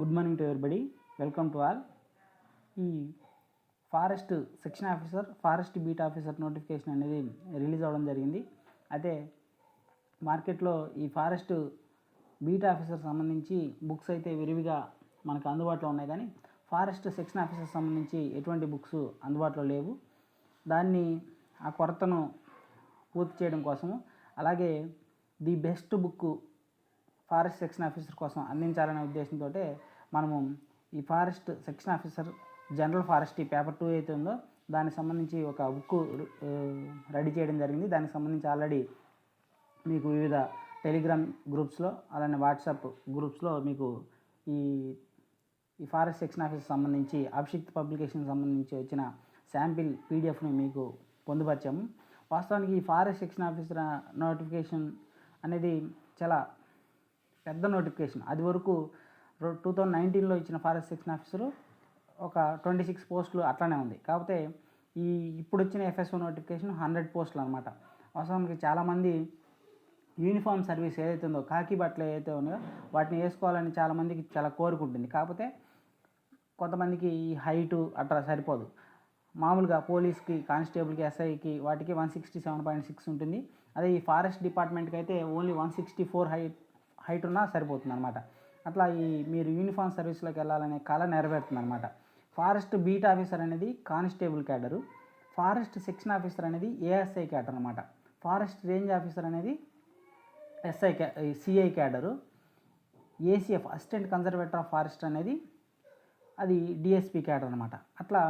Good morning to everybody. Welcome to all. ఈ forest section officer forest beat officer notification అనేది release అవ్వడం జరిగింది. అయితే మార్కెట్లో ఈ ఫారెస్ట్ బీట్ ఆఫీసర్ సంబంధించి బుక్స్ అయితే విరివిగా మనకు అందుబాటులో ఉన్నాయి. కానీ ఫారెస్ట్ సెక్షన్ ఆఫీసర్ సంబంధించి ఎటువంటి బుక్స్ అందుబాటులో లేవు. దాన్ని ఆ కొరతను పూర్తి చేయడం కోసము అలాగే the best book forest section officer కోసం అందించాలనే ఉద్దేశంతో మనము ఈ forest section officer general forest ఈ పేపర్ టూ అయితే ఉందో దానికి సంబంధించి ఒక బుక్ రెడీ చేయడం జరిగింది. దానికి సంబంధించి ఆల్రెడీ మీకు వివిధ టెలిగ్రామ్ గ్రూప్స్లో అలానే వాట్సాప్ గ్రూప్స్లో మీకు ఈ ఈ ఫారెస్ట్ సెక్షన్ ఆఫీస్ సంబంధించి అభిషిక్త్ పబ్లికేషన్ సంబంధించి వచ్చిన శాంపిల్ పీడిఎఫ్ని మీకు పొందుపరిచాము. వాస్తవానికి ఈ ఫారెస్ట్ సెక్షన్ ఆఫీసర్ నోటిఫికేషన్ అనేది చాలా పెద్ద నోటిఫికేషన్. అది వరకు టూ థౌజండ్ నైన్టీన్లో ఇచ్చిన ఫారెస్ట్ సెక్షన్ ఆఫీసరు ఒక ట్వంటీ సిక్స్ పోస్టులు అట్లానే ఉంది. కాకపోతే ఈ ఇప్పుడు వచ్చిన ఎఫ్ఎస్ఓ నోటిఫికేషన్ హండ్రెడ్ పోస్టులు అనమాట వాస్తవానికి చాలామంది యూనిఫామ్ సర్వీస్ ఏదైతే ఉందో కాకి బట్టలు ఏదైతే ఉన్నాయో వాటిని వేసుకోవాలని చాలామందికి చాలా కోరుకుంటుంది. కాకపోతే కొంతమందికి ఈ హైటు అట్లా సరిపోదు. మామూలుగా పోలీస్కి కానిస్టేబుల్కి ఎస్ఐకి వాటికి one sixty seven point six ఉంటుంది. అదే ఈ ఫారెస్ట్ డిపార్ట్మెంట్కి అయితే only one sixty four height height ఉన్నా సరిపోతుంది అనమాట అట్లా ఈ మీరు యూనిఫామ్ సర్వీస్లోకి వెళ్ళాలనే కళ నెరవేరుతుంది అనమాట ఫారెస్ట్ బీట్ ఆఫీసర్ అనేది constable cadre. Forest section officer అనేది ఏఎస్ఐ క్యాడర్ అనమాట ఫారెస్ట్ రేంజ్ ఆఫీసర్ అనేది ఎస్ఐ క్యా CI cadre. ACF assistant conservator of forest అనేది అది డిఎస్పీ క్యాడర్ అనమాట అట్లా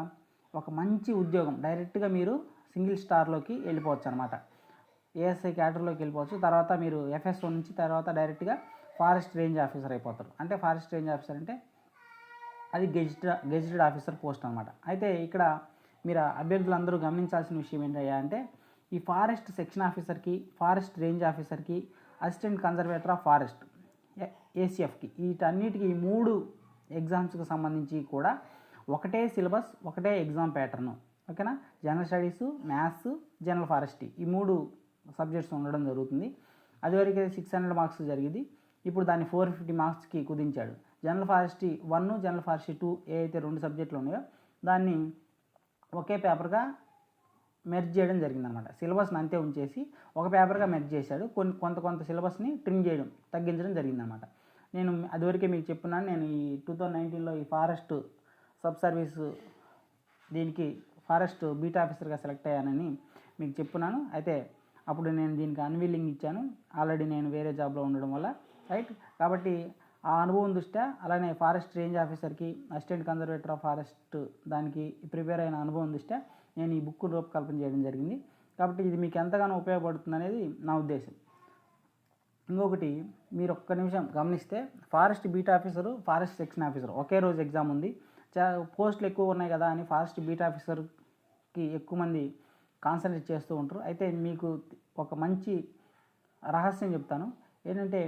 ఒక మంచి ఉద్యోగం డైరెక్ట్గా మీరు సింగిల్ స్టార్లోకి వెళ్ళిపోవచ్చు అనమాట ఏఎస్ఐ క్యాడర్లోకి వెళ్ళిపోవచ్చు. తర్వాత మీరు ఎఫ్ఎస్ఓ నుంచి తర్వాత డైరెక్ట్గా ఫారెస్ట్ రేంజ్ ఆఫీసర్ అయిపోతారు. అంటే ఫారెస్ట్ రేంజ్ ఆఫీసర్ అంటే అది గెజిటెడ్ గెజిటెడ్ ఆఫీసర్ పోస్ట్ అనమాట అయితే ఇక్కడ మీరు అభ్యర్థులందరూ గమనించాల్సిన విషయం ఏంటయ్యా అంటే ఈ ఫారెస్ట్ సెక్షన్ ఆఫీసర్కి ఫారెస్ట్ రేంజ్ ఆఫీసర్కి అసిస్టెంట్ కన్జర్వేటర్ ఆఫ్ ఫారెస్ట్ ఏసీఎఫ్కి వీటన్నిటికి ఈ మూడు ఎగ్జామ్స్కి సంబంధించి కూడా ఒకటే సిలబస్ ఒకటే ఎగ్జామ్ ప్యాటర్ను. ఓకేనా? General studies maths general forestry ఈ మూడు సబ్జెక్ట్స్ ఉండడం జరుగుతుంది. అదివరకు సిక్స్ హండ్రెడ్ మార్క్స్ జరిగింది. ఇప్పుడు దాన్ని ఫోర్ ఫిఫ్టీ మార్క్స్కి కుదించాడు. General forestry one general forestry two ఏ అయితే రెండు సబ్జెక్టులు ఉన్నాయో దాన్ని ఒకే పేపర్గా మెర్జ్ చేయడం జరిగిందనమాట. సిలబస్ని అంతే ఉంచేసి ఒక పేపర్గా మెర్జ్ చేశాడు. కొన్ని కొంత కొంత సిలబస్ని ట్రిమ్ చేయడం తగ్గించడం జరిగిందనమాట. నేను అదివరకే మీకు చెప్పున్నాను నేను ఈ టూ థౌజండ్ నైన్టీన్లో ఈ ఫారెస్ట్ సబ్ సర్వీస్ దీనికి ఫారెస్ట్ బీట్ ఆఫీసర్గా సెలెక్ట్ అయ్యానని మీకు చెప్పున్నాను. అయితే అప్పుడు నేను దీనికి అన్విల్లింగ్ ఇచ్చాను. ఆల్రెడీ నేను వేరే జాబ్లో ఉండడం వల్ల రైట్ కాబట్టి ఆ అనుభవం దృష్ట్యా అలానే ఫారెస్ట్ రేంజ్ ఆఫీసర్కి అసిస్టెంట్ కన్జర్వేటర్ ఆఫ్ ఫారెస్ట్ దానికి ప్రిపేర్ అయిన అనుభవం దృష్ట్యా నేను ఈ బుక్ రూపకల్పన చేయడం జరిగింది. కాబట్టి ఇది మీకు ఎంతగానో ఉపయోగపడుతుంది అనేది నా ఉద్దేశం. ఇంకొకటి మీరు ఒక్క నిమిషం గమనిస్తే forest beat officer forest section officer ఒకే రోజు ఎగ్జామ్ ఉంది. చా పోస్టులు ఎక్కువ ఉన్నాయి కదా అని ఫారెస్ట్ బీట్ ఆఫీసర్కి ఎక్కువ మంది కాన్సన్ట్రేట్ చేస్తూ ఉంటారు. అయితే మీకు ఒక మంచి రహస్యం చెప్తాను. ఏంటంటే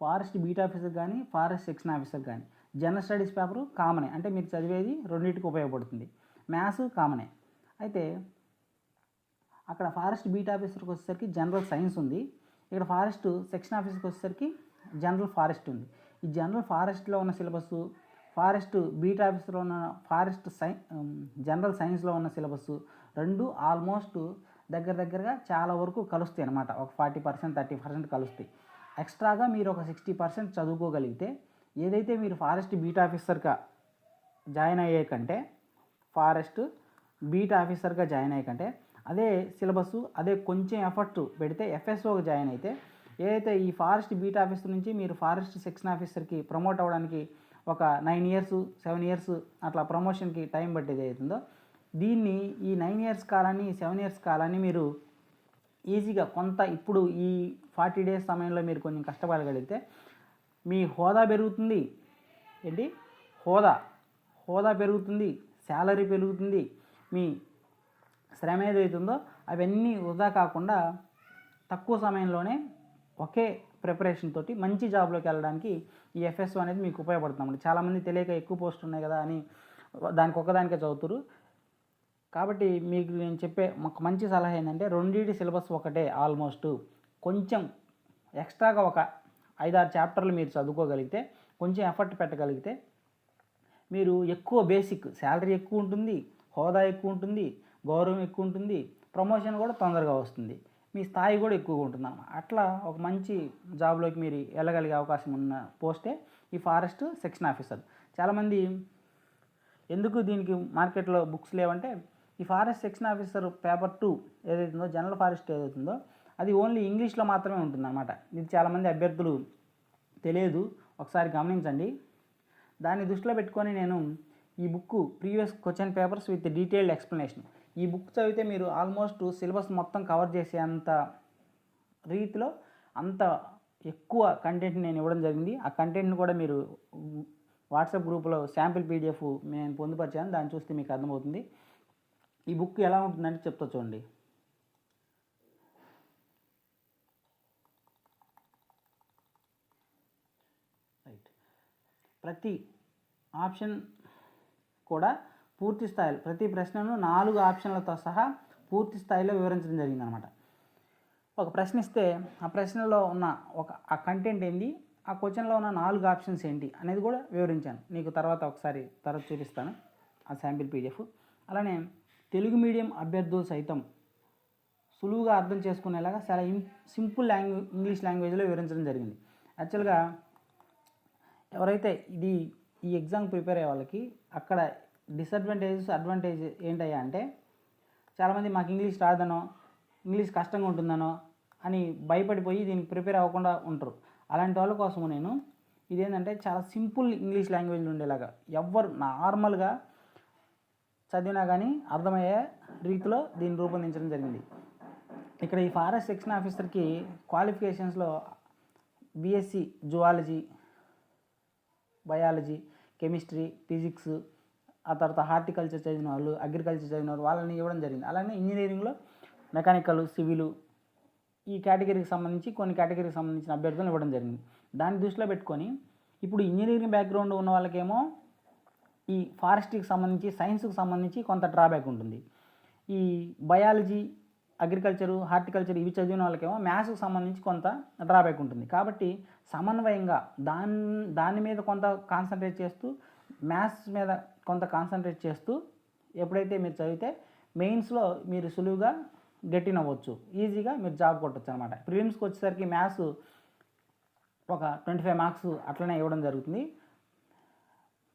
ఫారెస్ట్ బీట్ ఆఫీసర్ కానీ ఫారెస్ట్ సెక్షన్ ఆఫీసర్ కానీ. జనరల్ స్టడీస్ పేపరు కామనే. అంటే మీరు చదివేది రెండింటికి ఉపయోగపడుతుంది. మ్యాథ్స్ కామనే. అయితే అక్కడ ఫారెస్ట్ బీట్ ఆఫీసర్కి వచ్చేసరికి జనరల్ సైన్స్ ఉంది. ఇక్కడ ఫారెస్ట్ సెక్షన్ ఆఫీసర్కి వచ్చేసరికి జనరల్ ఫారెస్ట్ ఉంది. ఈ జనరల్ ఫారెస్ట్లో ఉన్న సిలబస్ ఫారెస్ట్ బీట్ ఆఫీసర్లో ఉన్న ఫారెస్ట్ సై జనరల్ సైన్స్లో ఉన్న సిలబస్ రెండు ఆల్మోస్ట్ దగ్గర దగ్గరగా చాలా వరకు కలుస్తాయి అనమాట ఒక ఫార్టీ పర్సెంట్ థర్టీ పర్సెంట్ కలుస్తాయి. ఎక్స్ట్రాగా మీరు ఒక సిక్స్టీ పర్సెంట్ చదువుకోగలిగితే ఏదైతే మీరు ఫారెస్ట్ బీట్ ఆఫీసర్గా జాయిన్ అయ్యే కంటే ఫారెస్ట్ బీట్ ఆఫీసర్గా జాయిన్ అయ్యే కంటే అదే సిలబస్ అదే కొంచెం ఎఫర్ట్ పెడితే ఎఫ్ఎస్ఓకి జాయిన్ అయితే ఏదైతే ఈ ఫారెస్ట్ బీట్ ఆఫీసర్ నుంచి మీరు ఫారెస్ట్ సెక్షన్ ఆఫీసర్కి ప్రమోట్ అవ్వడానికి ఒక నైన్ ఇయర్స్ సెవెన్ ఇయర్స్ అట్లా ప్రమోషన్కి టైం పట్టేది అవుతుందో దీన్ని ఈ నైన్ ఇయర్స్ కాలాన్ని సెవెన్ ఇయర్స్ కాలాన్ని మీరు ఈజీగా కొంత ఇప్పుడు ఈ ఫార్టీ డేస్ సమయంలో మీరు కొంచెం కష్టపడగలిగితే మీ హోదా పెరుగుతుంది. ఏంటి? హోదా. హోదా పెరుగుతుంది. శాలరీ పెరుగుతుంది. మీ శ్రమ ఏదైతుందో అవన్నీ వృధా కాకుండా తక్కువ సమయంలోనే ఒకే ప్రిపరేషన్ తోటి మంచి జాబ్లోకి వెళ్ళడానికి ఈ ఎఫ్ఎస్ఓ అనేది మీకు ఉపయోగపడుతుంది. చాలామంది తెలియక ఎక్కువ పోస్ట్ ఉన్నాయి కదా అని దానికి ఒకదానికే చదువుతారు కాబట్టి మీకు నేను చెప్పే ఒక మంచి సలహా ఏంటంటే రెండింటి సిలబస్ ఒకటే ఆల్మోస్ట్. కొంచెం ఎక్స్ట్రాగా ఒక ఐదారు చాప్టర్లు మీరు చదువుకోగలిగితే కొంచెం ఎఫర్ట్ పెట్టగలిగితే మీరు ఎక్కువ బేసిక్ శాలరీ ఎక్కువ ఉంటుంది హోదా ఎక్కువ ఉంటుంది గౌరవం ఎక్కువ ఉంటుంది ప్రమోషన్ కూడా తొందరగా వస్తుంది. మీ స్థాయి కూడా ఎక్కువగా ఉంటుంది అన్నమాట. అట్లా ఒక మంచి జాబ్లోకి మీరు వెళ్ళగలిగే అవకాశం ఉన్న పోస్టే ఈ ఫారెస్ట్ సెక్షన్ ఆఫీసర్. చాలామంది ఎందుకు దీనికి మార్కెట్లో బుక్స్ లేవంటే ఈ forest section officer paper two ఏదైతుందో జనరల్ ఫారెస్ట్ ఏదైతుందో అది ఓన్లీ ఇంగ్లీష్లో మాత్రమే ఉంటుందన్నమాట. ఇది చాలామంది అభ్యర్థులు తెలియదు. ఒకసారి గమనించండి. దాన్ని దృష్టిలో పెట్టుకొని నేను ఈ book previous question papers with detailed explanation. ఈ బుక్ చదివితే మీరు ఆల్మోస్ట్ సిలబస్ మొత్తం కవర్ చేసేంత రీతిలో అంత ఎక్కువ కంటెంట్ నేను ఇవ్వడం జరిగింది. ఆ కంటెంట్ని కూడా మీరు వాట్సాప్ గ్రూప్లో శాంపిల్ పీడిఎఫ్ నేను పొందుపరిచాను. దాన్ని చూస్తే మీకు అర్థమవుతుంది. ఈ బుక్ ఎలా ఉంటుందంటే చెప్తా చూడండి. రైట్ ప్రతి ఆప్షన్ కూడా పూర్తి స్థాయిలో ప్రతి ప్రశ్నను నాలుగు ఆప్షన్లతో సహా పూర్తి స్థాయిలో వివరించడం జరిగిందనమాట. ఒక ప్రశ్న ఇస్తే ఆ ప్రశ్నలో ఉన్న ఒక ఆ కంటెంట్ ఏంటి ఆ క్వశ్చన్లో ఉన్న నాలుగు ఆప్షన్స్ ఏంటి అనేది కూడా వివరించాను. నీకు తర్వాత ఒకసారి తర్వాత చూపిస్తాను ఆ శాంపిల్ పీడిఎఫ్ అలానే తెలుగు మీడియం అభ్యర్థులు సైతం సులువుగా అర్థం చేసుకునేలాగా చాలా సింపుల్ లాంగ్వేజ్ ఇంగ్లీష్ లాంగ్వేజ్లో వివరించడం జరిగింది. యాక్చువల్గా ఎవరైతే ఇది ఈ ఎగ్జామ్ ప్రిపేర్ అయ్యే వాళ్ళకి అక్కడ డిసడ్వాంటేజెస్ అడ్వాంటేజ్ ఏంటయ్యా అంటే చాలామంది మాకు ఇంగ్లీష్ రాదనో ఇంగ్లీష్ కష్టంగా ఉంటుందనో అని భయపడిపోయి దీనికి ప్రిపేర్ అవ్వకుండా ఉంటారు. అలాంటి వాళ్ళ కోసము నేను ఇదేంటంటే చాలా సింపుల్ ఇంగ్లీష్ లాంగ్వేజ్లో ఉండేలాగా ఎవ్వరు నార్మల్గా చదివినా కానీ అర్థమయ్యే రీతిలో దీన్ని రూపొందించడం జరిగింది. ఇక్కడ ఈ ఫారెస్ట్ సెక్షన్ ఆఫీసర్కి క్వాలిఫికేషన్స్లో BSc zoology biology chemistry physics ఆ తర్వాత హార్టికల్చర్ చదివిన వాళ్ళు అగ్రికల్చర్ చదివిన వాళ్ళు వాళ్ళని ఇవ్వడం జరిగింది. అలానే ఇంజనీరింగ్లో మెకానికల్ సివిల్ ఈ కేటగిరీకి సంబంధించి కొన్ని కేటగిరీకి సంబంధించిన అభ్యర్థులను ఇవ్వడం జరిగింది. దాన్ని దృష్టిలో పెట్టుకొని ఇప్పుడు ఇంజనీరింగ్ బ్యాక్గ్రౌండ్ ఉన్న వాళ్ళకేమో ఈ ఫారెస్ట్కి సంబంధించి సైన్స్కి సంబంధించి కొంత డ్రాబ్యాక్ ఉంటుంది. ఈ బయాలజీ అగ్రికల్చరు హార్టికల్చర్ ఇవి చదివిన వాళ్ళకేమో మ్యాథ్స్కి సంబంధించి కొంత డ్రాబ్యాక్ ఉంటుంది. కాబట్టి సమన్వయంగా దాని దాని మీద కొంత కాన్సన్ట్రేట్ చేస్తూ మ్యాథ్స్ మీద కొంత కాన్సన్ట్రేట్ చేస్తూ ఎప్పుడైతే మీరు చదివితే మెయిన్స్లో మీరు సులువుగా గెట్టిన్ అవ్వచ్చు. ఈజీగా మీరు జాబ్ కొట్టచ్చు అనమాట. ప్రిలిమ్స్కి వచ్చేసరికి మ్యాథ్స్ ఒక ట్వంటీ ఫైవ్ మార్క్స్ అట్లనే ఇవ్వడం జరుగుతుంది.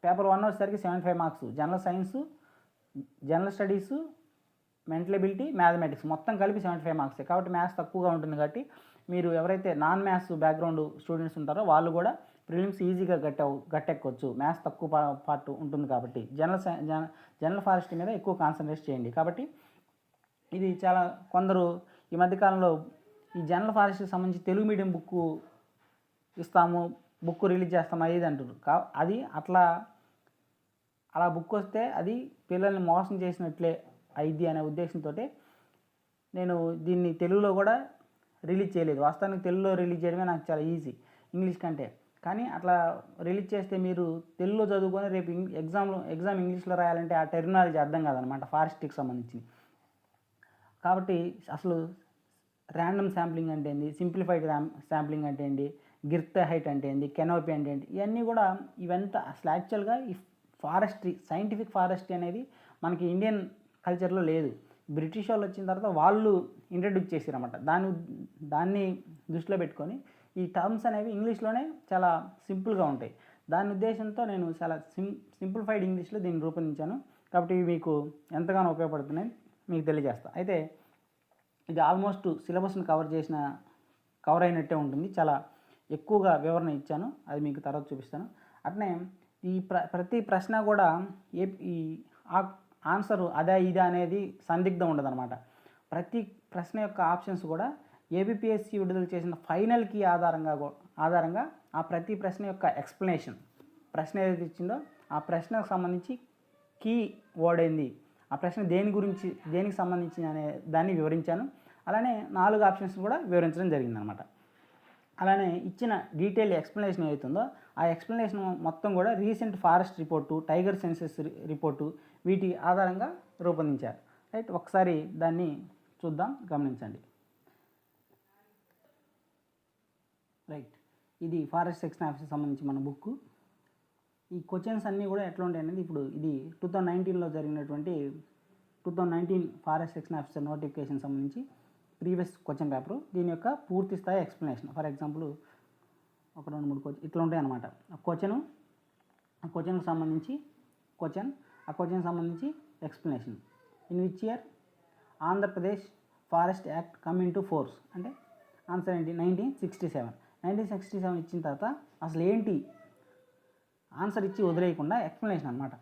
పేపర్ వన్ వచ్చేసరికి seventy five marks. General science general studies mental ability mathematics. మొత్తం కలిపి సెవెంటీ ఫైవ్ మార్క్స్. కాబట్టి మ్యాథ్స్ తక్కువగా ఉంటుంది కాబట్టి మీరు ఎవరైతే నాన్ మ్యాథ్స్ బ్యాక్గ్రౌండ్ స్టూడెంట్స్ ఉంటారో వాళ్ళు కూడా ప్రిలిమ్స్ ఈజీగా గట్టె గట్టెక్కొచ్చు. మ్యాథ్స్ తక్కువ పార్ట్ ఉంటుంది కాబట్టి. జనరల్ జన జనరల్ ఫారెస్ట్ మీద ఎక్కువ కాన్సన్ట్రేట్ చేయండి. కాబట్టి ఇది చాలా కొందరు ఈ మధ్యకాలంలో ఈ జనరల్ ఫారెస్ట్కి సంబంధించి తెలుగు మీడియం బుక్ ఇస్తాము బుక్ రిలీజ్ చేస్తాం అది అంటున్నారు అంటారు కా అది అట్లా అలా బుక్ వస్తే అది పిల్లల్ని మోసం చేసినట్లే అయింది అనే ఉద్దేశంతో నేను దీన్ని తెలుగులో కూడా రిలీజ్ చేయలేదు. వాస్తవానికి తెలుగులో రిలీజ్ చేయడమే నాకు చాలా ఈజీ ఇంగ్లీష్ కంటే. కానీ అట్లా రిలీజ్ చేస్తే మీరు తెలుగులో చదువుకొని రేపు ఎగ్జామ్లో ఎగ్జామ్ ఇంగ్లీష్లో రాయాలంటే ఆ టెర్మినాలజీ అర్థం కాదనమాట ఫారెస్ట్కి సంబంధించి కాబట్టి అసలు ర్యాండమ్ శాంప్లింగ్ అంటే ఏంటి సింప్లిఫైడ్ శాంప్లింగ్ అంటే ఏంటి గిర్త్ హైట్ అంటే ఏంటి కెనోపీ అంటే ఏంటి ఇవన్నీ కూడా ఇవంతా అసలు యాక్చువల్గా ఈ ఫారెస్ట్రీ సైంటిఫిక్ ఫారెస్ట్రీ అనేది మనకి ఇండియన్ కల్చర్లో లేదు. బ్రిటిష్ వాళ్ళు వచ్చిన తర్వాత వాళ్ళు ఇంట్రడ్యూస్ చేసారన్నమాట దాన్ని దాన్ని దృష్టిలో పెట్టుకొని ఈ టర్మ్స్ అనేవి ఇంగ్లీష్లోనే చాలా సింపుల్గా ఉంటాయి. దాని ఉద్దేశంతో నేను చాలా సిం సింప్లిఫైడ్ ఇంగ్లీష్లో దీన్ని రూపొందించాను. కాబట్టి ఇవి మీకు ఎంతగానో ఉపయోగపడుతున్నాయి మీకు తెలియజేస్తా. అయితే ఇది ఆల్మోస్ట్ సిలబస్ని కవర్ చేసిన కవర్ అయినట్టే ఉంటుంది. చాలా ఎక్కువగా వివరణ ఇచ్చాను. అది మీకు తర్వాత చూపిస్తాను. అట్నే ఈ ప్ర ప్రతి ప్రశ్న కూడా ఏ ఈ ఆన్సర్ అదే ఇదా అనేది సందిగ్ధం ఉండదన్నమాట. ప్రతి ప్రశ్న యొక్క ఆప్షన్స్ కూడా ఏబిపిఎస్సి విడుదల చేసిన ఫైనల్ కీ ఆధారంగా ఆధారంగా ఆ ప్రతి ప్రశ్న యొక్క ఎక్స్ప్లెనేషన్. ప్రశ్న ఏదైతే ఇచ్చిందో ఆ ప్రశ్నకు సంబంధించి కీ వర్డ్ ఏంది? ఆ ప్రశ్న దేని గురించి దేనికి సంబంధించి అనే దాన్ని వివరించాను. అలానే నాలుగు ఆప్షన్స్ కూడా వివరించడం జరిగిందనమాట అలానే ఇచ్చిన డీటెయిల్ ఎక్స్ప్లెనేషన్ ఏదైతుందో ఆ ఎక్స్ప్లెనేషన్ మొత్తం కూడా recent forest report tiger census report వీటి ఆధారంగా రూపొందించారు. రైట్? ఒకసారి దాన్ని చూద్దాం గమనించండి. రైట్. ఇది ఫారెస్ట్ సెక్షన్ ఆఫీస్కి సంబంధించి మన బుక్ ఈ క్వశ్చన్స్ అన్నీ కూడా ఎట్లా ఉంటాయి అనేది ఇప్పుడు ఇది టూ థౌజండ్ నైన్టీన్లో జరిగినటువంటి two thousand nineteen forest section officer notification సంబంధించి ప్రీవియస్ క్వశ్చన్ పేపర్. దీని యొక్క పూర్తి స్థాయి ఎక్స్ప్లెనేషన్. ఫర్ ఎగ్జాంపుల్ ఒక రెండు మూడు క్వశ్చన్ ఇట్లా ఉంటాయి అనమాట క్వశ్చన్ ఆ క్వశ్చన్కి సంబంధించి క్వశ్చన్ ఆ క్వశ్చన్కి సంబంధించి explanation. In which year Andhra Pradesh forest act come into force అంటే ఆన్సర్ ఏంటి? Nineteen sixty seven nineteen sixty seven ఇచ్చిన తర్వాత అసలు ఏంటి? ఆన్సర్ ఇచ్చి వదిలేయకుండా ఎక్స్ప్లెనేషన్ అనమాట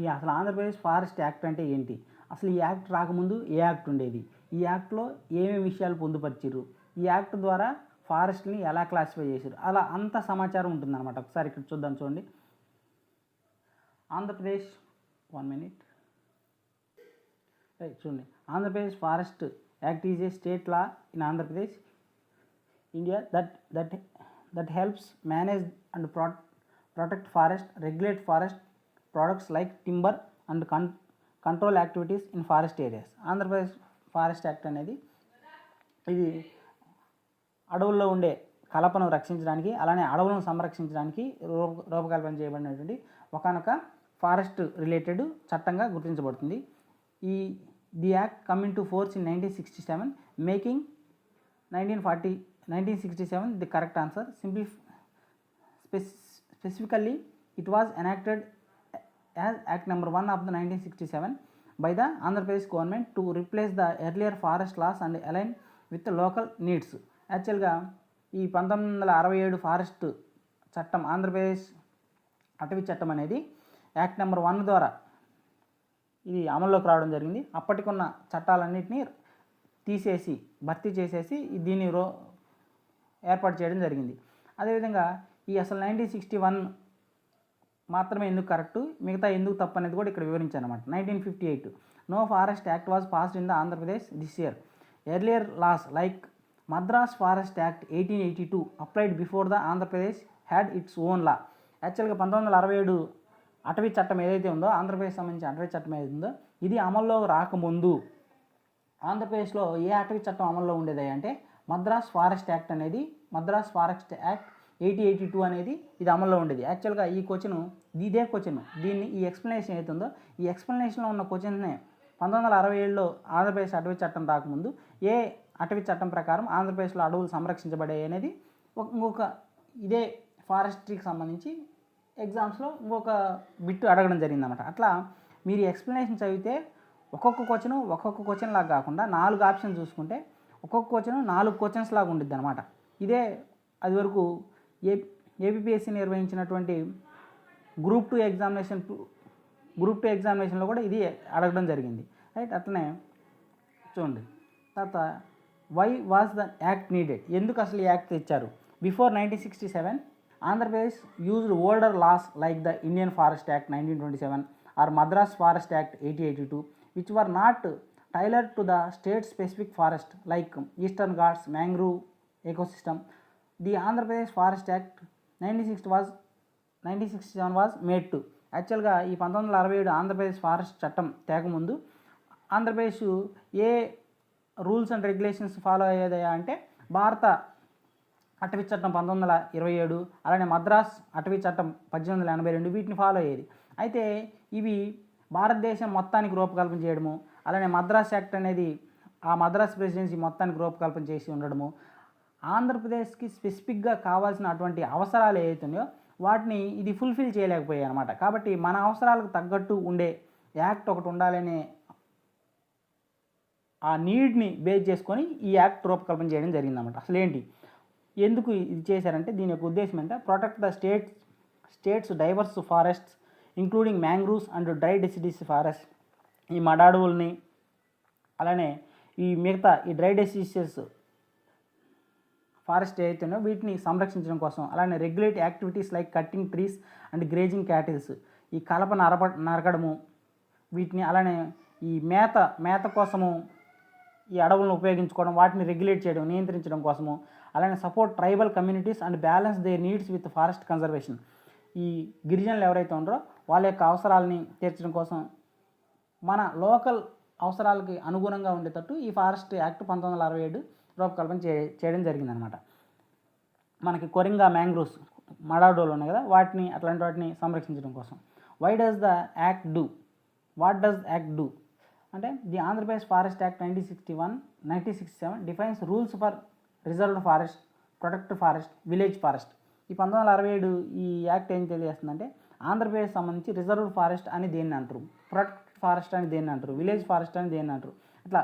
ఈ అసలు ఆంధ్రప్రదేశ్ ఫారెస్ట్ యాక్ట్ అంటే ఏంటి? అసలు ఈ యాక్ట్ రాకముందు ఏ యాక్ట్ ఉండేది? ఈ యాక్ట్లో ఏమేమి విషయాలు పొందుపరిచారు ఈ యాక్ట్ ద్వారా ఫారెస్ట్ని ఎలా క్లాసిఫై చేశారు అలా అంత సమాచారం ఉంటుందన్నమాట. ఒకసారి ఇక్కడ చూద్దాం చూడండి. ఆంధ్రప్రదేశ్ వన్ మినిట్ రైట్ చూడండి. Andhra Pradesh forest act is a state law in Andhra Pradesh India that that that helps manage and pro protect forest regulate forest products like timber and con control activities in forest areas. Andhra Pradesh forest act అనేది ఇది అడవుల్లో ఉండే కలపను రక్షించడానికి అలానే అడవులను సంరక్షించడానికి రూప రూపకల్పన చేయబడినటువంటి ఒకనొక ఫారెస్ట్ రిలేటెడ్ చట్టంగా గుర్తించబడుతుంది. ఈ the act coming to force in nineteen sixty seven making nineteen forty nineteen sixty seven the correct answer. Simply specifically it was enacted as act number one of the nineteen sixty seven. By the Andhra Pradesh government to replace the earlier forest laws and align with local needs యాక్చువల్గా ఈ పంతొమ్మిది వందల అరవై ఏడు forest చట్టం ఆంధ్రప్రదేశ్ అటవీ చట్టం అనేది యాక్ట్ నెంబర్ వన్ ద్వారా ఇది అమల్లోకి రావడం జరిగింది. అప్పటికున్న చట్టాలన్నింటినీ తీసేసి భర్తీ చేసేసి దీన్ని రో ఏర్పాటు చేయడం జరిగింది. అదేవిధంగా ఈ అసలు నైన్టీన్ సిక్స్టీ వన్ మాత్రమే ఎందుకు కరెక్ట్? మిగతా ఎందుకు తప్పు అనేది కూడా ఇక్కడ వివరించాను అనమాట nineteen fifty eight. No forest act was passed in the Andhra Pradesh this year earlier laws like Madras forest act eighteen eighty two applied before the Andhra Pradesh had its own law యాక్చువల్గా పంతొమ్మిది వందల అరవై ఏడు అటవీ చట్టం ఏదైతే ఉందో ఆంధ్రప్రదేశ్ సంబంధించి అటవీ చట్టం ఏదైతే ఉందో ఇది అమల్లో రాకముందు ఆంధ్రప్రదేశ్లో ఏ అటవీ చట్టం అమల్లో ఉండేది అంటే మద్రాస్ ఫారెస్ట్ యాక్ట్ అనేది Madras forest act eighty eighty two అనేది ఇది అమల్లో ఉండేది. యాక్చువల్గా ఈ క్వశ్చన్ ఇదే క్వశ్చన్ దీన్ని ఈ ఎక్స్ప్లెనేషన్ ఏదైతుందో ఈ ఎక్స్ప్లెనేషన్లో ఉన్న క్వశ్చన్నే పంతొమ్మిది వందల అరవై ఏడులో ఆంధ్రప్రదేశ్ అటవీ చట్టం రాకముందు ఏ అటవీ చట్టం ప్రకారం ఆంధ్రప్రదేశ్లో అడవులు సంరక్షించబడే అనేది ఒక ఇంకొక ఇదే ఫారెస్ట్రీకి సంబంధించి ఎగ్జామ్స్లో ఇంకొక బిట్ అడగడం జరిగిందన్నమాట. అట్లా మీరు ఎక్స్ప్లెనేషన్ చదివితే ఒక్కొక్క క్వశ్చన్ ఒక్కొక్క క్వశ్చన్ లాగా కాకుండా నాలుగు ఆప్షన్ చూసుకుంటే ఒక్కొక్క క్వశ్చన్ నాలుగు క్వశ్చన్స్ లాగా ఉండిద్ది అనమాట ఇదే అది వరకు ఏ ఏపీఎస్సి నిర్వహించినటువంటి group two examination group two ఎగ్జామినేషన్లో కూడా ఇది అడగడం జరిగింది. రైట్ అట్లనే చూడండి. తర్వాత why was the act needed ఎందుకు అసలు ఈ యాక్ట్ తెచ్చారు? Before nineteen sixty seven Andhra Pradesh used older laws like the Indian forest act nineteen twenty seven or Madras forest act eighty eighty two which were not tailor to the state specific forest like Eastern Ghats mangrove ecosystem the Andhra Pradesh forest act ninety sixty was nineteen sixty seven was made to. యాక్చువల్గా ఈ పంతొమ్మిది వందల అరవై ఏడు Andhra Pradesh forest చట్టం తేకముందు ఆంధ్రప్రదేశ్ ఏ rules and regulations follow అయ్యేదయా అంటే భారత అటవీ చట్టం పంతొమ్మిది వందల ఇరవై ఏడు అలానే మద్రాస్ అటవీ చట్టం పద్దెనిమిది వందల ఎనభై రెండు వీటిని ఫాలో అయ్యేది. అయితే ఇవి భారతదేశం మొత్తానికి రూపకల్పన చేయడము అలానే మద్రాస్ యాక్ట్ అనేది ఆ మద్రాస్ ప్రెసిడెన్సీ మొత్తానికి రూపకల్పన చేసి ఉండడము ఆంధ్రప్రదేశ్కి స్పెసిఫిక్గా కావాల్సిన అటువంటి అవసరాలు ఏవైతున్నాయో వాటిని ఇది ఫుల్ఫిల్ చేయలేకపోయాయి అనమాట కాబట్టి మన అవసరాలకు తగ్గట్టు ఉండే యాక్ట్ ఒకటి ఉండాలనే ఆ నీడ్ని బేస్ చేసుకొని ఈ యాక్ట్ రూపకల్పన చేయడం జరిగిందన్నమాట. అసలు ఏంటి? ఎందుకు ఇది చేశారంటే దీని యొక్క ఉద్దేశం ఏంటంటే protect the states states diverse forests including mangroves and dry deciduous forest ఈ మడాడవుల్ని అలానే ఈ మిగతా ఈ డ్రై డెసిసెస్ ఫారెస్ట్ ఏవైతేనో వీటిని సంరక్షించడం కోసం. అలానే regulate activities like cutting trees and grazing cattles. ఈ కలప నరప నరకడము వీటిని అలానే ఈ మేత మేత కోసము ఈ అడవులను ఉపయోగించుకోవడం వాటిని రెగ్యులేట్ చేయడం నియంత్రించడం కోసము. అలానే support tribal communities and balance their needs with forest conservation. ఈ గిరిజనులు ఎవరైతే ఉన్నారో వాళ్ళ యొక్క అవసరాలని తీర్చడం కోసం మన లోకల్ అవసరాలకి అనుగుణంగా ఉండేటట్టు ఈ ఫారెస్ట్ యాక్ట్ పంతొమ్మిది వందల అరవై ఏడు రూపకల్పన చే చేయడం జరిగిందనమాట. మనకి కొరింగా మ్యాంగ్రూవ్స్ మడాడోలు ఉన్నాయి కదా వాటిని అట్లాంటి వాటిని సంరక్షించడం కోసం. Why does the act do what does act do అంటే the Andhra Pradesh forest act nineteen sixty one nineteen sixty seven defines rules for reserved forest protect forest village forest. ఈ పంతొమ్మిది వందల అరవై ఏడు ఈ యాక్ట్ ఏం తెలియజేస్తుందంటే ఆంధ్రప్రదేశ్ సంబంధించి రిజర్వ్డ్ ఫారెస్ట్ అని దేన్ని అంటారు? ప్రొటెక్ట్ ఫారెస్ట్ అని దేన్ని అంటారు? విలేజ్ ఫారెస్ట్ అని దేన్ని అంటారు? ఇట్లా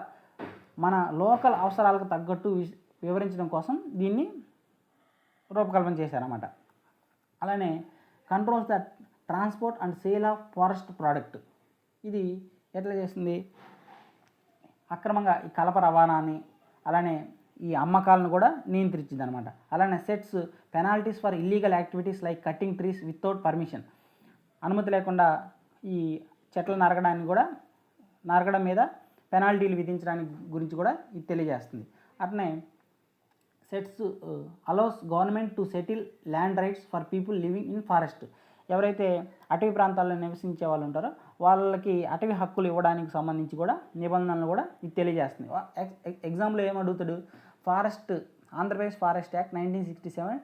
మన లోకల్ అవసరాలకు తగ్గట్టు వి- వివరించడం కోసం దీన్ని రూపకల్పన చేశారన్నమాట. అలానే controls the transport and sale of forest product ఇది ఎట్లా చేస్తుంది? అక్రమంగా ఈ కలప రవాణాని అలానే ఈ అమ్మకాలను కూడా నియంత్రించింది అనమాట అలానే sets penalties for illegal activities like cutting trees without permission అనుమతి లేకుండా ఈ చెట్లు నరగడాన్ని కూడా నరకడం మీద పెనాల్టీలు విధించడానికి గురించి కూడా ఇది తెలియజేస్తుంది. అట్నే sets allows government to settle land rights for people living in forest ఎవరైతే అటవీ ప్రాంతాల్లో నివసించే వాళ్ళు ఉంటారో వాళ్ళకి అటవీ హక్కులు ఇవ్వడానికి సంబంధించి కూడా నిబంధనలు కూడా ఇది తెలియజేస్తుంది. Example ఏమడుగుతాడు forest Andhra Pradesh forest act nineteen sixty seven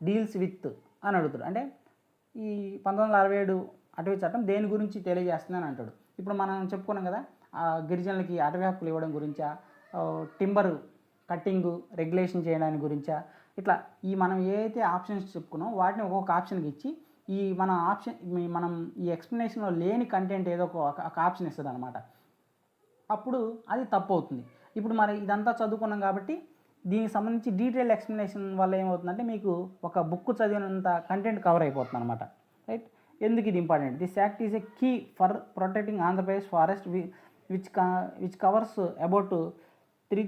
deals with అని అడుగుతాడు. అంటే ఈ పంతొమ్మిది వందల అరవై ఏడు అటవీ చట్టం దేని గురించి తెలియజేస్తుంది అని అంటాడు. ఇప్పుడు మనం చెప్పుకున్నాం కదా గిరిజనులకి అటవీ హక్కులు ఇవ్వడం గురించా? టింబర్ కట్టింగ్ రెగ్యులేషన్ చేయడానికి గురించా? ఇట్లా ఈ మనం ఏదైతే ఆప్షన్స్ చెప్పుకున్నాం వాటిని ఒక్కొక్క ఆప్షన్కి ఇచ్చి ఈ మన ఆప్షన్ మనం ఈ ఎక్స్ప్లెనేషన్లో లేని కంటెంట్ ఏదో ఒక ఒక ఆప్షన్ ఇస్తుంది అనమాట అప్పుడు అది తప్పు అవుతుంది ఇప్పుడు మరి ఇదంతా చదువుకున్నాం కాబట్టి దీనికి సంబంధించి డీటెయిల్ ఎక్స్ప్లెనేషన్ వల్ల ఏమవుతుందంటే మీకు ఒక బుక్ చదివినంత కంటెంట్ కవర్ అయిపోతుంది అనమాట రైట్? ఎందుకు ఇది important? This act is a key for protecting Andhra Pradesh forest which which covers about three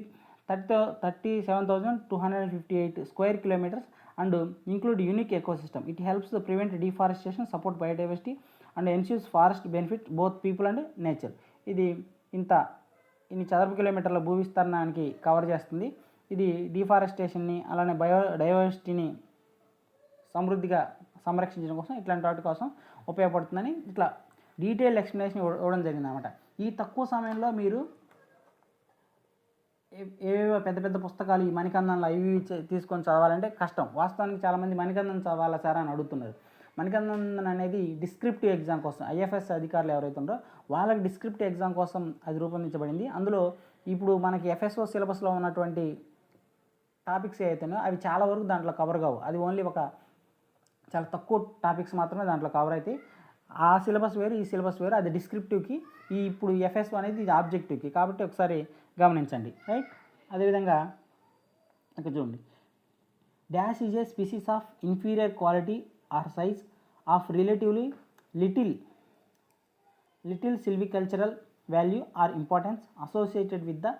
thirty thirty seven thousand two hundred and fifty eight square kilometres and include unique ecosystem it helps the prevent deforestation support biodiversity and ensures forest benefit both people and nature ఇది ఇంత ఇన్ని చదరపు కిలోమీటర్ల భూ విస్తీర్ణానికి cover చేస్తుంది. ఇది డిఫారెస్టేషన్ని అలానే bio డైవర్సిటీని సమృద్ధిగా సంరక్షించడం కోసం ఇట్లాంటి వాటి కోసం ఉపయోగపడుతుందని ఇట్లా డీటెయిల్ ఎక్స్ప్లెనేషన్ ఇవ్వడం జరిగింది అనమాట ఈ తక్కువ సమయంలో మీరు ఏ- ఏవేవో పెద్ద పెద్ద పుస్తకాలు ఈ మణికందంలో అవి తీసుకొని చదవాలంటే కష్టం. వాస్తవానికి చాలామంది మణికందం చదవాలా సార్ అని అడుగుతున్నారు. మణికందన్ అనేది డిస్క్రిప్టివ్ ఎగ్జామ్ కోసం ఐఎఫ్ఎస్ అధికారులు ఎవరైతే ఉన్నారో వాళ్ళకి డిస్క్రిప్టివ్ ఎగ్జామ్ కోసం అది రూపొందించబడింది. అందులో ఇప్పుడు మనకి ఎఫ్ఎస్ఓ సిలబస్లో ఉన్నటువంటి టాపిక్స్ ఏవైతేనో అవి చాలా వరకు దాంట్లో కవర్ కావు. అది ఓన్లీ ఒక చాలా తక్కువ టాపిక్స్ మాత్రమే దాంట్లో కవర్ అవుతాయి ఆ సిలబస్ వేరు ఈ సిలబస్ వేరు. అది డిస్క్రిప్టివ్కి ఈ ఇప్పుడు ఎఫ్ఎస్ అనేది ఇది ఆబ్జెక్టివ్కి కాబట్టి ఒకసారి గమనించండి. రైట్ అదేవిధంగా ఇక్కడ చూడండి. Dash is a species of inferior quality or size of relatively little little silvicultural value or importance associated with the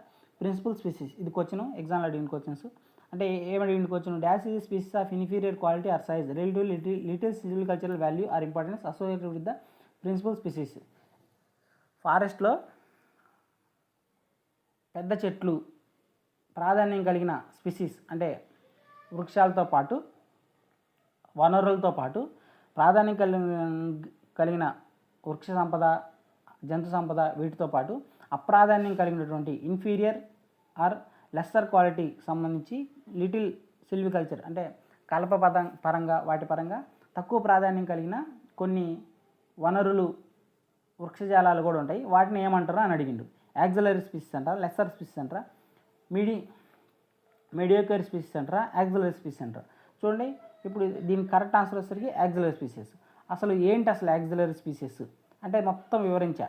principal species ఇది క్వశ్చన్ ఎగ్జామ్లో అడిగిన క్వశ్చన్స్ అంటే ఏమని ఇంటికి question dash is species of inferior quality or size relative little little silvicultural value or importance associated with the principal species ఫారెస్ట్లో పెద్ద చెట్లు ప్రాధాన్యం కలిగిన స్పీసీస్ అంటే వృక్షాలతో పాటు వనరులతో పాటు ప్రాధాన్యం కలిగిన కలిగిన వృక్ష సంపద జంతు సంపద వీటితో పాటు అప్రాధాన్యం కలిగినటువంటి ఇన్ఫీరియర్ ఆర్ లెస్సర్ క్వాలిటీ సంబంధించి లిటిల్ సిల్వికల్చర్ అంటే కలప పదం పరంగా వాటి పరంగా తక్కువ ప్రాధాన్యం కలిగిన కొన్ని వనరులు వృక్షజాలాలు కూడా ఉంటాయి. వాటిని ఏమంటారు అని అడిగిండు. యాక్సిలరీ స్పీసెస్ అంటారా లెస్సర్ స్పీసెస్ అంటారా మీడి మెడియోకర్ స్పీసెస్ అంటారా యాక్సిలరీ స్పీసెస్ అంటారా? చూడండి ఇప్పుడు దీని కరెక్ట్ ఆన్సర్ వచ్చేసరికి యాక్సిలరీ స్పీసెస్. అసలు ఏంటి అసలు యాక్సిలరీ స్పీసెస్? అంటే మొత్తం వివరించా.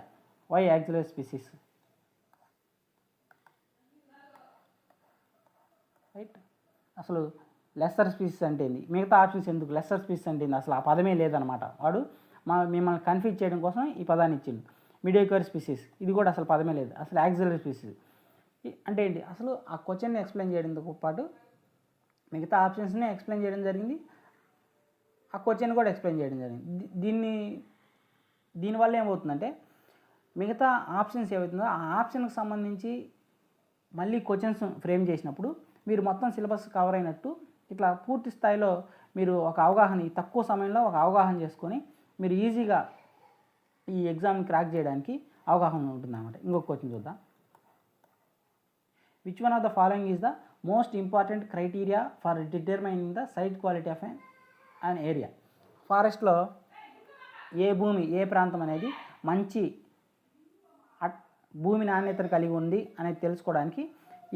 వై యాక్సిలరీ స్పీసెస్ రైట్ అసలు లెస్సర్ స్పీసెస్ అంటే ఏంది మిగతా ఆప్షన్స్ ఎందుకు? లెస్సర్ స్పీసెస్ అంటే ఏంది అసలు ఆ పదమే లేదనమాట వాడు మా మిమ్మల్ని కన్ఫ్యూజ్ చేయడం కోసం ఈ పదాన్ని ఇచ్చిండు. మిడియోకర్ స్పీసెస్ ఇది కూడా అసలు పదమే లేదు. అసలు యాక్సిలరీ స్పీసెస్ అంటే ఏంటి? అసలు ఆ క్వశ్చన్ని ఎక్స్ప్లెయిన్ చేయడంతో పాటు మిగతా ఆప్షన్స్ని ఎక్స్ప్లెయిన్ చేయడం జరిగింది. ఆ క్వశ్చన్ కూడా ఎక్స్ప్లెయిన్ చేయడం జరిగింది. దీన్ని దీనివల్ల ఏమవుతుందంటే మిగతా ఆప్షన్స్ ఏవైతుందో ఆ ఆప్షన్కి సంబంధించి మళ్ళీ క్వశ్చన్స్ ఫ్రేమ్ చేసినప్పుడు మీరు మొత్తం సిలబస్ కవర్ అయినట్టు ఇట్లా పూర్తి స్థాయిలో మీరు ఒక అవగాహన ఈ తక్కువ సమయంలో ఒక అవగాహన చేసుకొని మీరు ఈజీగా ఈ ఎగ్జామ్ క్రాక్ చేయడానికి అవగాహన ఉంటుంది అనమాట ఇంకొక క్వశ్చన్ చూద్దాం. Which one of the following is the most important criteria for determining the site quality of an and area ఫారెస్ట్లో ఏ భూమి ఏ ప్రాంతం అనేది మంచి అట్- భూమి నాణ్యతను కలిగి ఉంది అనేది తెలుసుకోవడానికి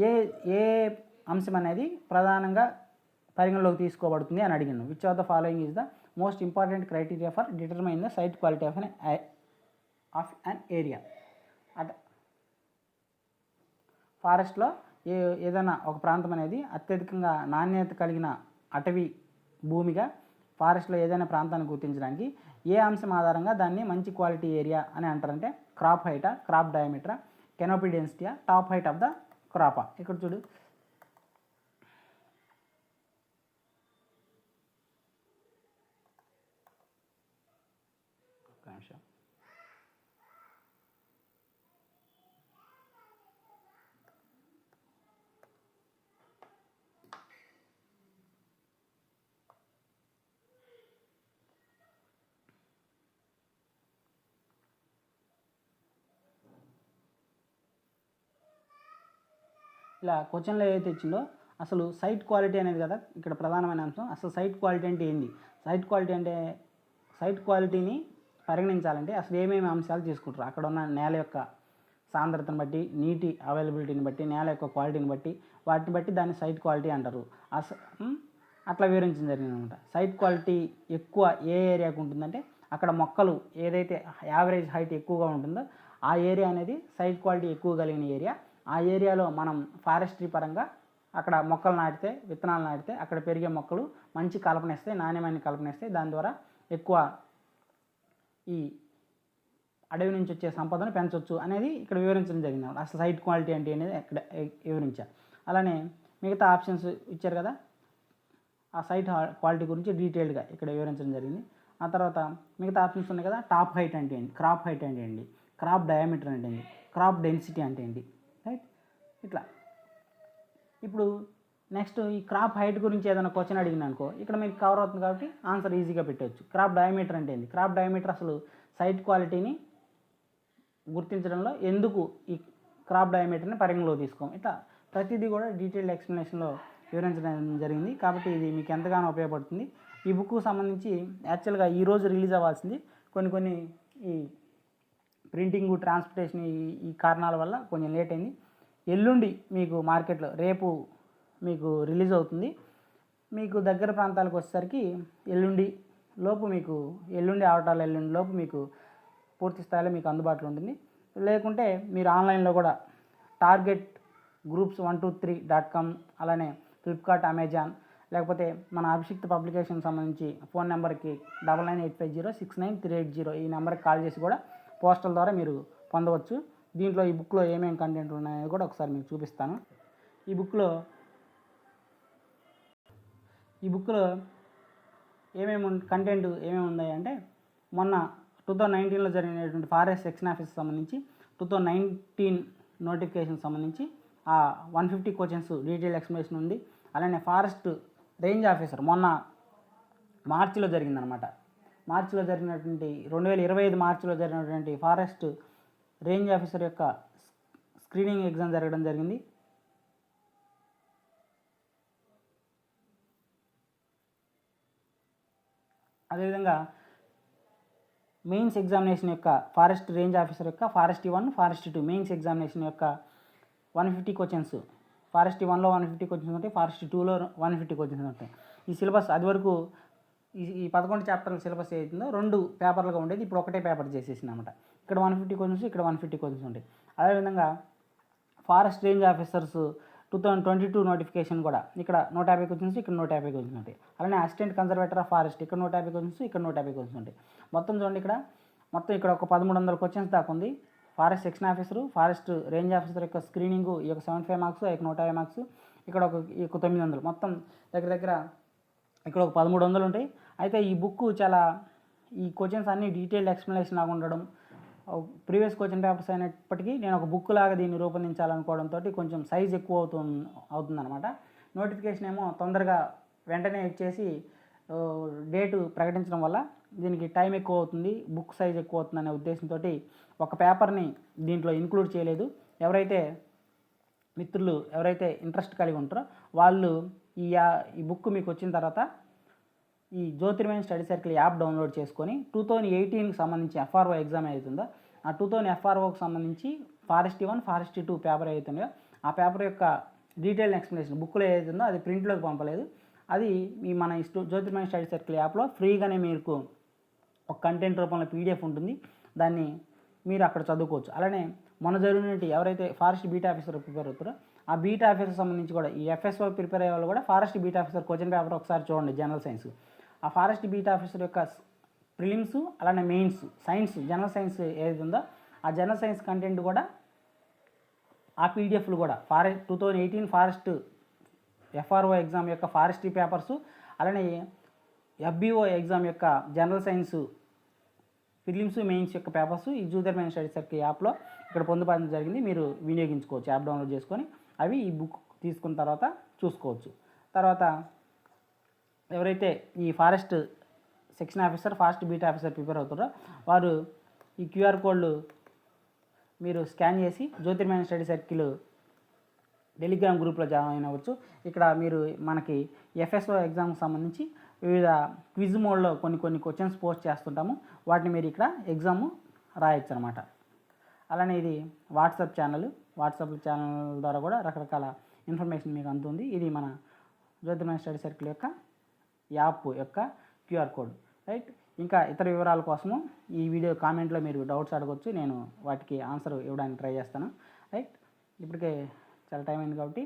ఏ ఏ అంశం అనేది ప్రధానంగా పరిగణలోకి తీసుకోబడుతుంది అని అడిగాను which of the following is the most important criteria for determine the site quality of an of an area at ఫారెస్ట్లో ఏ ఏదైనా ఒక ప్రాంతం అనేది అత్యధికంగా నాణ్యత కలిగిన అటవీ భూమిగా ఫారెస్ట్లో ఏదైనా ప్రాంతాన్ని గుర్తించడానికి ఏ అంశం ఆధారంగా దాన్ని మంచి క్వాలిటీ ఏరియా అని అంటారంటే క్రాప్ హైటా క్రాప్ డయామీటరా కెనోపీ డెన్సిటీయా టాప్ హైట్ ఆఫ్ ద క్రాపా ఇక్కడ చూడు ఒక్క నిమిషం ఇలా క్వశ్చన్లో ఏదైతే ఇచ్చిందో అసలు సైట్ క్వాలిటీ అనేది కదా ఇక్కడ ప్రధానమైన అంశం. అసలు సైట్ క్వాలిటీ అంటే ఏంది? సైట్ క్వాలిటీ అంటే సైట్ క్వాలిటీని పరిగణించాలంటే అసలు ఏమేమి అంశాలు తీసుకుంటారు? అక్కడ ఉన్న నేల యొక్క సాంద్రతను బట్టి నీటి అవైలబిలిటీని బట్టి నేల యొక్క క్వాలిటీని బట్టి వాటిని బట్టి దాన్ని సైట్ క్వాలిటీ అంటారు. అస అట్లా వివరించడం జరిగింది అనమాట సైట్ క్వాలిటీ ఎక్కువ ఏ ఏరియాకు ఉంటుందంటే అక్కడ మొక్కలు ఏదైతే యావరేజ్ హైట్ ఎక్కువగా ఉంటుందో ఆ ఏరియా అనేది సైట్ క్వాలిటీ ఎక్కువ కలిగిన ఏరియా ఆ ఏరియాలో మనం ఫారెస్ట్రీ పరంగా అక్కడ మొక్కలు నాటితే విత్తనాలు నాటితే అక్కడ పెరిగే మొక్కలు మంచి కలపనిస్తాయి నాణ్యమైన కలపనిస్తాయి దాని ద్వారా ఎక్కువ ఈ అడవి నుంచి వచ్చే సంపదను పెంచవచ్చు అనేది ఇక్కడ వివరించడం జరిగింది. అసలు సైట్ క్వాలిటీ అంటే అనేది ఇక్కడ వివరించా. అలానే మిగతా ఆప్షన్స్ ఇచ్చారు కదా ఆ సైట్ క్వాలిటీ గురించి డీటెయిల్డ్గా ఇక్కడ వివరించడం జరిగింది. ఆ తర్వాత మిగతా ఆప్షన్స్ ఉన్నాయి కదా టాప్ హైట్ అంటే ఏంటి క్రాప్ హైట్ అంటే ఏంటి క్రాప్ డయామీటర్ అంటే ఏంటి క్రాప్ డెన్సిటీ అంటే ఏంటి రైట్ ఇట్లా. ఇప్పుడు నెక్స్ట్ ఈ క్రాప్ హైట్ గురించి ఏదైనా క్వశ్చన్ అడిగిన అనుకో ఇక్కడ మీకు కవర్ అవుతుంది కాబట్టి ఆన్సర్ ఈజీగా పెట్టవచ్చు క్రాప్ డయామీటర్ అంటే ఏంది? క్రాప్ డయామీటర్ అసలు సైట్ క్వాలిటీని గుర్తించడంలో ఎందుకు ఈ క్రాప్ డయామీటర్ని పరిగణలో తీసుకోం ఇట్లా ప్రతిదీ కూడా డీటెయిల్డ్ ఎక్స్ప్లెనేషన్లో వివరించడం జరిగింది. కాబట్టి ఇది మీకు ఎంతగానో ఉపయోగపడుతుంది. ఈ బుక్కు సంబంధించి యాక్చువల్గా ఈరోజు రిలీజ్ అవ్వాల్సింది కొన్ని కొన్ని ఈ ప్రింటింగ్ ట్రాన్స్పోర్టేషన్ ఈ కారణాల వల్ల కొంచెం లేట్ అయింది. ఎల్లుండి మీకు మార్కెట్లో రేపు మీకు రిలీజ్ అవుతుంది. మీకు దగ్గర ప్రాంతాలకు వచ్చేసరికి ఎల్లుండి లోపు మీకు ఎల్లుండి ఆవటాలు ఎల్లుండి లోపు మీకు పూర్తి స్థాయిలో మీకు అందుబాటులో ఉంటుంది. లేకుంటే మీరు ఆన్లైన్లో కూడా target groups one two three dot com అలానే ఫ్లిప్కార్ట్ అమెజాన్ లేకపోతే మన అభిషిక్త్ పబ్లికేషన్ సంబంధించి ఫోన్ నెంబర్కి double nine eight five zero six nine three eight zero ఈ నెంబర్కి కాల్ చేసి కూడా పోస్టల్ ద్వారా మీరు పొందవచ్చు. దీంట్లో ఈ బుక్లో ఏమేమి కంటెంట్ ఉన్నాయో కూడా ఒకసారి మీకు చూపిస్తాను. ఈ బుక్లో ఈ బుక్లో ఏమేమి కంటెంట్ ఏమేమి ఉన్నాయి అంటే మొన్న టూ థౌజండ్ నైన్టీన్లో జరిగినటువంటి ఫారెస్ట్ సెక్షన్ ఆఫీస్ సంబంధించి టూ థౌజండ్ నైన్టీన్ నోటిఫికేషన్ సంబంధించి ఆ one fifty questions detail explanation ఉంది. అలానే ఫారెస్ట్ రేంజ్ ఆఫీసర్ మొన్న మార్చిలో జరిగిందనమాట. మార్చిలో జరిగినటువంటి రెండు వేల ఇరవై ఐదు మార్చిలో జరిగినటువంటి ఫారెస్ట్ రేంజ్ ఆఫీసర్ యొక్క స్క్రీనింగ్ ఎగ్జామ్ జరగడం జరిగింది. అదేవిధంగా మెయిన్స్ ఎగ్జామినేషన్ యొక్క ఫారెస్ట్ రేంజ్ ఆఫీసర్ యొక్క forest one forest two mains examination యొక్క వన్ ఫిఫ్టీ క్వశ్చన్స్. ఫారెస్ట్ వన్లో వన్ ఫిఫ్టీ క్వశ్చన్స్ ఉంటాయి ఫారెస్ట్ టూలో వన్ ఫిఫ్టీ క్వశ్చన్స్ ఉంటాయి. ఈ సిలబస్ అది వరకు ఈ ఈ పదకొండు చాప్టర్ల సిలబస్ ఏదైతుందో రెండు పేపర్లుగా ఉండేది. ఇప్పుడు ఒకటే పేపర్ చేసేసింది అనమాట ఇక్కడ వన్ ఫిఫ్టీ క్వశ్చన్స్ ఇక్కడ వన్ ఫిఫ్టీ క్వశ్చన్స్ ఉంటాయి అదేవిధంగా forest range officers two thousand twenty two notification కూడా ఇక్కడ నూట యాభై క్వశ్చన్స్ ఇక్కడ నూట యాభై క్వశ్చన్స్ ఉంటాయి. అలానే అసిస్టెంట్ కన్జర్వేటర్ ఆఫ్ ఫారెస్ట్ ఇక్కడ నూట యాభై క్వశ్చన్స్ ఇక్కడ నూట యాభై క్వశ్చన్స్ ఉంటాయి. మొత్తం చూడండి ఇక్కడ. మొత్తం ఇక్కడ ఒక పదమూడు వందల క్వశ్చన్స్ దాకా ఉంది. Forest section officer forest range officer యొక్క స్క్రీనింగ్ ఈ యొక్క సెవెంటీ ఫైవ్ మార్క్స్ యొక్క నూట యాభై మార్క్స్ ఇక్కడ ఒక ఈ యొక్క తొమ్మిది వందలు. మొత్తం దగ్గర దగ్గర ఇక్కడ ఒక పదమూడు వందలు ఉంటాయి. అయితే ఈ బుక్ చాలా ఈ క్వశ్చన్స్ అన్ని డీటెయిల్డ్ ఎక్స్ప్లెనేషన్ లాగా ఉండడం ప్రీవియస్ క్వశ్చన్ పేపర్స్ అయినప్పటికీ నేను ఒక బుక్ లాగా దీన్ని రూపొందించాలనుకోవడంతో కొంచెం సైజ్ ఎక్కువ అవుతుంది అవుతుందన్నమాట. నోటిఫికేషన్ ఏమో తొందరగా వెంటనే ఇచ్చేసి డేటు ప్రకటించడం వల్ల దీనికి టైం ఎక్కువ అవుతుంది బుక్ సైజ్ ఎక్కువ అవుతుంది అనే ఉద్దేశంతో ఒక పేపర్ని దీంట్లో ఇంక్లూడ్ చేయలేదు. ఎవరైతే మిత్రులు ఎవరైతే ఇంట్రెస్ట్ కలిగి ఉంటారో వాళ్ళు ఈ యా- ఈ బుక్ మీకు వచ్చిన తర్వాత ఈ Jyothirmayam study circle app download చేసుకొని టూ థౌజండ్ ఎయిటీన్కి సంబంధించి ఎఫ్ఆర్ఓ ఎగ్జామ్ అవుతుందో ఆ టూ థౌజండ్ ఎఫ్ఆర్ఓకి సంబంధించి forest one forest two paper అవుతుందో ఆ పేపర్ యొక్క డీటెయిల్ ఎక్స్ప్లెనేషన్ బుక్లో ఏదైతుందో అది ప్రింట్లోకి పంపలేదు. అది మీ మన ఈ జ్యోతిర్మయం స్టడీ సర్కిల్ యాప్లో ఫ్రీగానే మీకు ఒక కంటెంట్ రూపంలో పీడిఎఫ్ ఉంటుంది. దాన్ని మీరు అక్కడ చదువుకోవచ్చు. అలానే మన జరిగినట్టు ఎవరైతే ఫారెస్ట్ బీట్ ఆఫీసర్ ప్రిపేర్ అవుతారో ఆ బీట్ ఆఫీసర్ సంబంధించి కూడా ఈ ఎఫ్ఎస్ఓ ప్రిపేర్ అయ్యే వాళ్ళు కూడా forest beat officer question paper ఒకసారి చూడండి జనరల్ సైన్స్ ఆ ఫారెస్ట్ బీట్ ఆఫీసర్ యొక్క ప్రిలిమ్స్ అలానే మెయిన్స్ సైన్స్ జనరల్ సైన్స్ ఏది ఉందో ఆ జనరల్ సైన్స్ కంటెంట్ కూడా ఆ పీడిఎఫ్లు కూడా forest two thousand eighteen forest FRO exam యొక్క ఫారెస్ట్రీ పేపర్స్ అలానే ఎఫ్బిఓ ఎగ్జామ్ యొక్క జనరల్ సైన్స్ ఫిలిమ్స్ మెయిన్స్ యొక్క పేపర్స్ ఈ జూదర్ మెయిన్ స్టడీ సర్కిల్ యాప్లో ఇక్కడ పొందుపరచడం జరిగింది. మీరు వినియోగించుకోవచ్చు యాప్ డౌన్లోడ్ చేసుకొని అవి ఈ బుక్ తీసుకున్న తర్వాత చూసుకోవచ్చు. తర్వాత ఎవరైతే ఈ forest section officer forest beat officer prepare అవుతారో వారు ఈ క్యూఆర్ కోడ్లు మీరు స్కాన్ చేసి జ్యోతిర్మయ స్టడీ సర్కిల్ టెలిగ్రామ్ గ్రూప్లో జాయిన్ అవ్వచ్చు. ఇక్కడ మీరు మనకి ఎఫ్ఎస్ఓ ఎగ్జామ్కి సంబంధించి వివిధ క్విజ్ మోడ్లో కొన్ని కొన్ని క్వశ్చన్స్ పోస్ట్ చేస్తుంటాము. వాటిని మీరు ఇక్కడ ఎగ్జామ్ రాయొచ్చు అనమాట అలానే ఇది వాట్సాప్ ఛానల్ వాట్సాప్ ఛానల్ ద్వారా కూడా రకరకాల ఇన్ఫర్మేషన్ మీకు అందుతుంది. ఇది మన జ్యోతిర్మయ స్టడీ సర్కిల్ యొక్క యాప్ యొక్క క్యూఆర్ కోడ్. రైట్? ఇంకా ఇతర వివరాల కోసము ఈ వీడియో కామెంట్లో మీరు డౌట్స్ అడగవచ్చు నేను వాటికి ఆన్సర్ ఇవ్వడానికి ట్రై చేస్తాను. రైట్? ఇప్పటికే చాలా టైం అయింది కాబట్టి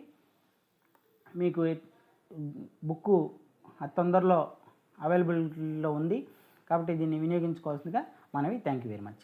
మీకు బుక్ తొందరలో అవైలబిలిటీలో ఉంది కాబట్టి దీన్ని వినియోగించుకోవాల్సిందిగా మనవి థ్యాంక్ యూ వెరీ మచ్.